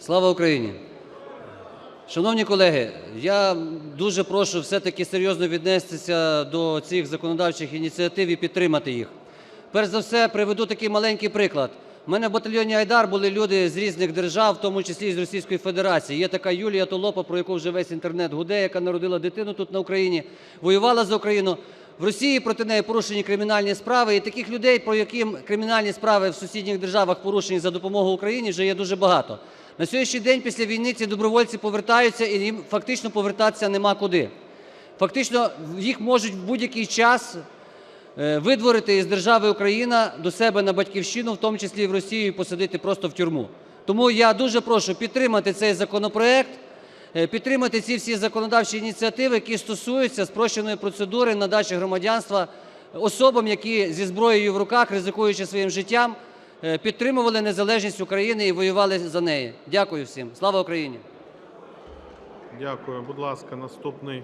Слава Україні! Шановні колеги, я дуже прошу все-таки серйозно віднестися до цих законодавчих ініціатив і підтримати їх. Перш за все, приведу такий маленький приклад. У мене в батальйоні "Айдар" були люди з різних держав, в тому числі і з Російської Федерації. Є така Юлія Толопа, про яку вже весь інтернет гуде, яка народила дитину тут на Україні, воювала за Україну. В Росії проти неї порушені кримінальні справи, і таких людей, про яким кримінальні справи в сусідніх державах порушені за допомогою Україні, вже є дуже багато. На сьогоднішній день після війни ці добровольці повертаються, і їм фактично повертатися нема куди. Фактично їх можуть в будь-який час е, видворити із держави Україна до себе на батьківщину, в тому числі і в Росію, і посадити просто в тюрму. Тому я дуже прошу підтримати цей законопроект, е, підтримати ці всі законодавчі ініціативи, які стосуються спрощеної процедури надачі громадянства особам, які зі зброєю в руках, ризикуючи своїм життям, підтримували незалежність України і воювали за неї. Дякую всім. Слава Україні! Дякую. Будь ласка, наступний